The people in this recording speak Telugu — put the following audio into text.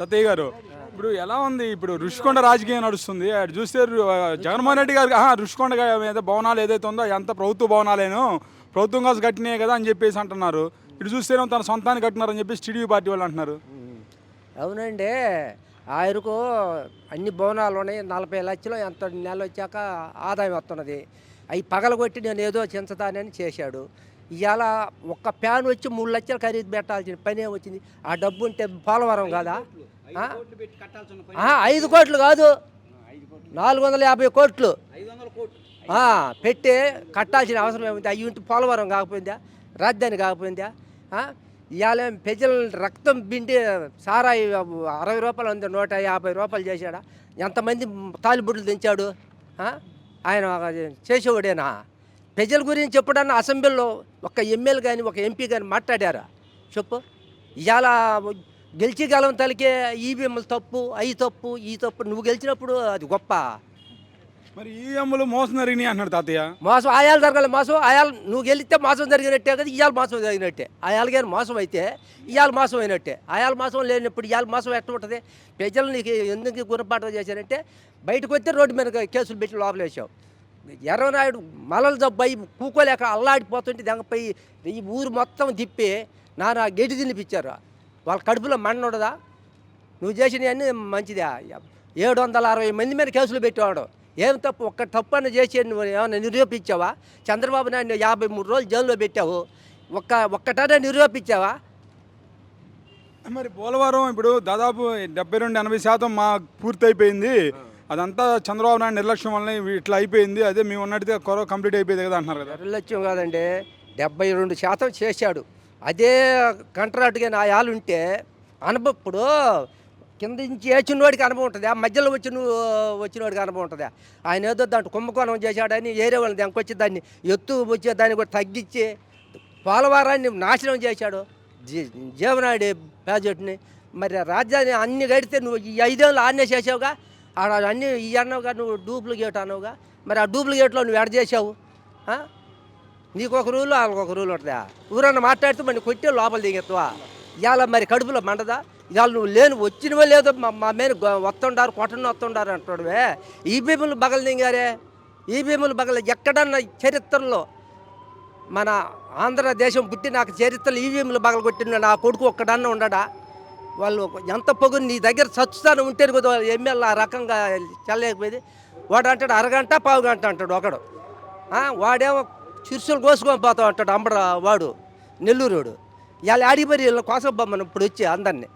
తత్తయ్య గారు ఇప్పుడు ఎలా ఉంది? ఇప్పుడు రుషికొండ రాజకీయం నడుస్తుంది. అటు చూస్తే జగన్మోహన్ రెడ్డి గారు రుషికొండ మీద భవనాలు ఏదైతే ఉందో ఎంత ప్రభుత్వ భవనాలేనో ప్రభుత్వం కోసం కట్టినాయి కదా అని చెప్పేసి అంటున్నారు. ఇటు చూస్తేనే తన సొంతాన్ని కట్టినారని చెప్పేసి టీడీపీ పార్టీ వాళ్ళు అంటున్నారు. అవునండి. ఆయనకు అన్ని భవనాలు ఉన్నాయి. నలభై లక్షలు ఎంత నెల వచ్చాక ఆదాయం వస్తున్నది. అవి పగలగొట్టి నేను ఏదో చించదానని చేశాడు. ఇవాళ ఒక్క ప్యాన్ వచ్చి మూడు లక్షలు ఖరీదు పెట్టాల్సిన పని వచ్చింది. ఆ డబ్బు ఉంటే పోలవరం కదా? ఐదు కోట్లు కాదు. నాలుగు వందల యాభై కోట్లు. పెట్టి కట్టాల్సిన అవసరం ఏముంది? అవి ఉంటే పోలవరం కాకపోయిందా? రాజధాని కాకపోయిందా? ఇవాళ ప్రజల రక్తం బిండి సారాయి అరవై రూపాయలు ఉంది నూట యాభై రూపాయలు చేశాడా? ఎంతమంది తాలిబుడ్లు దించాడు ఆ? ఆయన చేసేవాడేనా? ప్రజల గురించి ఎప్పుడన్నా అసెంబ్లీలో ఒక ఎమ్మెల్యే కానీ ఒక ఎంపీ కానీ మాట్లాడారా? చెప్పు. ఇవాళ గెలిచి గెలవం తలికే ఈవీఎంలు తప్పు అయి తప్పు ఈ తప్పు నువ్వు గెలిచినప్పుడు అది గొప్ప. మరి ఈఎంలు మోసం జరిగినాయి అంటున్నాడు తాతయ్య. మోసం ఆయాలు జరగాలి మోసం ఆయాలు నువ్వు గెలిస్తే మోసం జరిగినట్టే కదా ఇవాళ మోసం జరిగినట్టే. ఆయాలు కానీ మోసం అయితే ఇవాళ మోసం అయినట్టే. ఆయాల మోసం లేనప్పుడు ఇవాళ మోసం ఎట్లా ఉంటుంది? ప్రజలు నీకు ఎందుకు గుణపాఠం చేశారంటే బయటకు వస్తే రోడ్డు మీద కేసులు పెట్టి లోపల వేసావు ఎర్రనాయుడు మలలు జబ్బయి కూకోలేక అల్లాడిపోతుంటే దెంగపై ఈ ఊరు మొత్తం తిప్పి నాన్న గెడి తినిపించారు. వాళ్ళ కడుపులో మన్న ఉండదా? నువ్వు చేసినవన్నీ మంచిదా. ఏడు వందల అరవై మంది మీద కేసులు పెట్టేవాడు. ఏం తప్పు? ఒక్క తప్పు అని చేసి నువ్వు ఏమైనా నిరూపించావా? చంద్రబాబు నాయుడు యాభై మూడు రోజులు జైల్లో పెట్టావు. ఒక్క ఒక్కటనే నిరూపించావా? మరి పోలవరం ఇప్పుడు దాదాపు డెబ్బై రెండు ఎనభై శాతం మా పూర్తి అయిపోయింది అదంతా చంద్రబాబు నాయుడు నిర్లక్ష్యం వల్ల ఇట్లా అయిపోయింది. అదే మేము ఉన్నట్టుగా కొరవ కంప్లీట్ అయిపోయింది కదా అంటున్నారు కదా. నిర్లక్ష్యం కాదండి. డెబ్బై రెండు శాతం చేశాడు. అదే కంట్రాక్ట్గా నా యాలు ఉంటే అనుభప్పుడు కింద నుంచి వేచినవాడికి అనుభవం ఉంటుంది. ఆ మధ్యలో వచ్చిన వచ్చినవాడికి అనుభవం ఉంటుంది. ఆయన ఏదో దాంట్లో కుంభకోణం చేశాడని ఏరే వాళ్ళని దానికి దాన్ని ఎత్తు వచ్చే దాన్ని కూడా తగ్గించి పోలవరాన్ని నాశనం చేశాడు. జీ జీవనాడి ప్రాజెక్టుని. మరి రాజధాని అన్ని గడితే నువ్వు ఈ ఐదేళ్ళు ఆన్నే చేసావుగా? అన్నీ ఈ అన్నావుగా నువ్వు డూప్లికేట్ అన్నావుగా మరి ఆ డూప్లికేట్లో నువ్వు ఎడ చేసావు నీకు ఒక రూలు వాళ్ళకి ఒక రూల్ ఉంటుందా? ఊరన్నా మాట్లాడితే మరి కొట్టే లోపల దిగెత్తువా ఇవాళ మరి కడుపులో మండదా? ఇవాళ నువ్వు లేని వచ్చినవో లేదో మా మీద వస్తుండారు కొట్టను వస్తుండారు అంటాడువే ఈ భీములు బగలు దిగారే? ఈ భీములు బగలు ఎక్కడన్నా చరిత్రలో మన ఆంధ్రదేశం పుట్టి నాకు చరిత్రలో ఈవీఎంలు బగలు కొట్టిన నా కొడుకు ఒక్కడన్నా ఉండడా? వాళ్ళు ఎంత పొగురు నీ దగ్గర చచ్చుతాను ఉంటే కదా ఎమ్మెల్యే ఆ రకంగా చల్లలేకపోయింది. వాడు అంటాడు అరగంట పావు గంట అంటాడు ఒకడు. వాడేమో చిరుసులు కోసుకొని పోతాం అంటాడు అంబడ వాడు నెల్లూరుడు. ఇలా ఆడిపోయి వీళ్ళ కోసం బొమ్మను ఇప్పుడు వచ్చి అందరినీ.